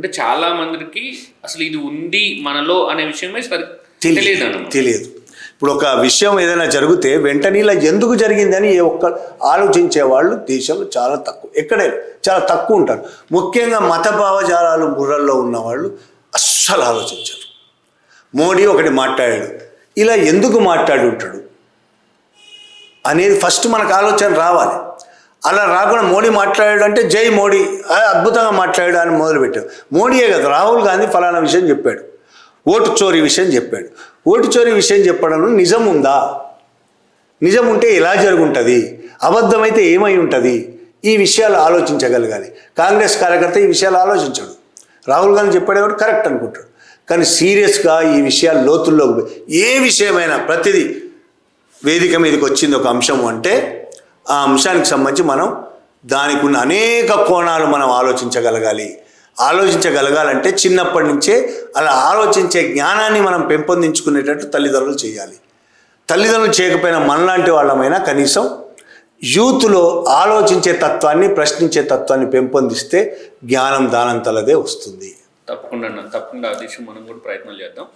అంటే చాలా మందికి అసలు ఇది ఉంది మనలో అనే విషయమే సరి తెలియదు. తెలియదు. ఇప్పుడు ఒక విషయం ఏదైనా జరిగితే వెంటనే ఇలా ఎందుకు జరిగిందని ఏ ఒక్క ఆలోచించే వాళ్ళు దేశంలో చాలా తక్కువ ఎక్కడైనా చాలా తక్కువ ఉంటారు. ముఖ్యంగా మత భావజాలాలు బుర్రల్లో ఉన్న వాళ్ళు అస్సలు ఆలోచించరు. మోడీ ఒకటి మాట్లాడాడు ఇలా ఎందుకు మాట్లాడి ఉంటాడు అనేది ఫస్ట్ మనకు ఆలోచన రావాలి. అలా రాకుండా మోడీ మాట్లాడాడు అంటే జై మోడీ అద్భుతంగా మాట్లాడాడు అని మొదలుపెట్టాడు. మోడీయే కదా రాహుల్ గాంధీ ఫలానా విషయం చెప్పాడు. ఓటు చోరీ విషయం చెప్పాడు. ఓటు చోరీ విషయం చెప్పడంలో నిజం ఉందా? నిజం ఉంటే ఎలా జరుగుంటుంది? అబద్ధమైతే ఏమై ఉంటుంది? ఈ విషయాలు ఆలోచించగలగాలి. కాంగ్రెస్ కార్యకర్త ఈ విషయాలు ఆలోచించాడు. రాహుల్ గాంధీ చెప్పాడేవాడు కరెక్ట్ అనుకుంటాడు. కానీ సీరియస్గా ఈ విషయాలు లోతుల్లోకి ఏ విషయమైనా ప్రతిదీ వేదిక మీదకి వచ్చింది ఒక అంశం అంటే ఆ అంశానికి సంబంధించి మనం దానికి ఉన్న అనేక కోణాలు మనం ఆలోచించగలగాలి. ఆలోచించగలగాలంటే చిన్నప్పటి నుంచే అలా ఆలోచించే జ్ఞానాన్ని మనం పెంపొందించుకునేటట్టు తల్లిదండ్రులు చేయాలి. తల్లిదండ్రులు చేయకపోయినా మనలాంటి వాళ్ళమైనా కనీసం యూత్లో ఆలోచించే తత్వాన్ని ప్రశ్నించే తత్వాన్ని పెంపొందిస్తే జ్ఞానం దానంతలదే వస్తుంది. తప్పకుండా తప్పకుండా ఆ దిశ మనం కూడా ప్రయత్నాలు చేద్దాం.